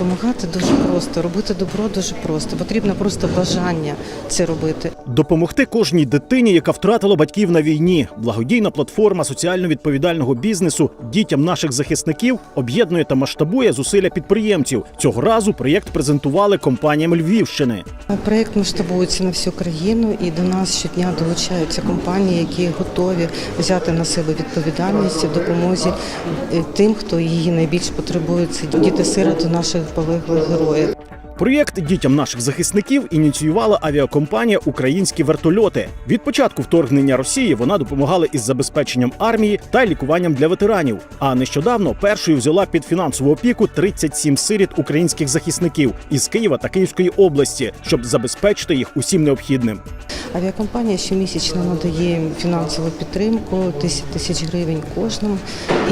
Допомагати дуже просто, робити добро дуже просто. Потрібно просто бажання це робити. Допомогти кожній дитині, яка втратила батьків на війні. Благодійна платформа соціально відповідального бізнесу дітям наших захисників об'єднує та масштабує зусилля підприємців. Цього разу проєкт презентували компаніям Львівщини. Проєкт масштабується на всю країну, і до нас щодня долучаються компанії, які готові взяти на себе відповідальність в допомозі е, тим, хто її найбільш потребує. Це діти-сироти наших полеглих героїв. Проєкт дітям наших захисників ініціювала авіакомпанія Українські вертольоти. Від початку вторгнення Росії вона допомагала із забезпеченням армії та лікуванням для ветеранів. А нещодавно першою взяла під фінансову опіку 37 сиріт українських захисників із Києва та Київської області, щоб забезпечити їх усім необхідним. Авіакомпанія щомісячно надає фінансову підтримку 10 тисяч гривень кожному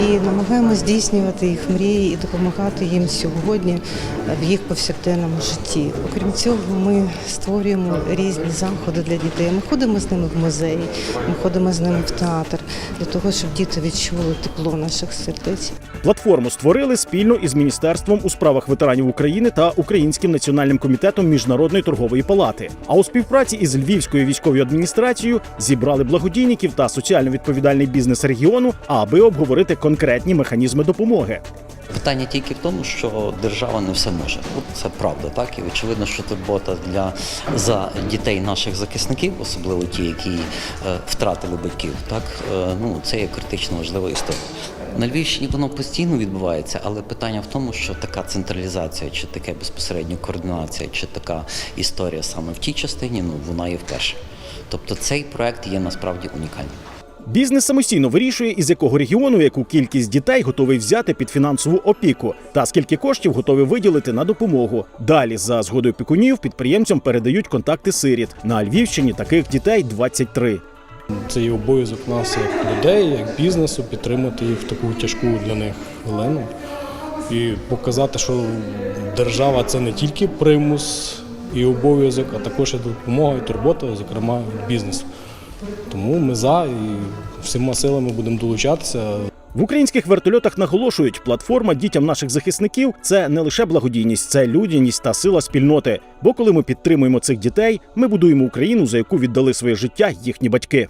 і намагаємося здійснювати їх мрії і допомагати їм сьогодні в їх повсякденному житті. Окрім цього, ми створюємо різні заходи для дітей. Ми ходимо з ними в музеї, ми ходимо з ними в театр для того, щоб діти відчули тепло наших сердець. Платформу створили спільно із Міністерством у справах ветеранів України та Українським національним комітетом міжнародної торгової палати. А у співпраці із Львівською військовою адміністрацією зібрали благодійників та соціально відповідальний бізнес регіону, аби обговорити конкретні механізми допомоги. Питання тільки в тому, що держава не все може. Це правда, так і очевидно, що турбота для за дітей наших захисників, особливо ті, які е, втратили батьків, так е, ну це є критично важлива історія. На Львівщині воно постійно відбувається, але питання в тому, що така централізація, чи таке безпосередньо координація, чи така історія саме в тій частині, ну вона є вперше. Тобто цей проект є насправді унікальним. Бізнес самостійно вирішує, із якого регіону яку кількість дітей готовий взяти під фінансову опіку, та скільки коштів готові виділити на допомогу. Далі, за згодою пікунів, підприємцям передають контакти сиріт. На Львівщині таких дітей 23. Це є обов'язок нас як людей, як бізнесу, підтримати їх в таку тяжку для них хвилину і показати, що держава це не тільки примус і обов'язок, а також і допомога і турбота, зокрема бізнесу. Тому ми за і всіма силами будемо долучатися. В українських вертольотах наголошують, платформа дітям наших захисників це не лише благодійність, це людяність та сила спільноти. Бо коли ми підтримуємо цих дітей, ми будуємо Україну, за яку віддали своє життя їхні батьки.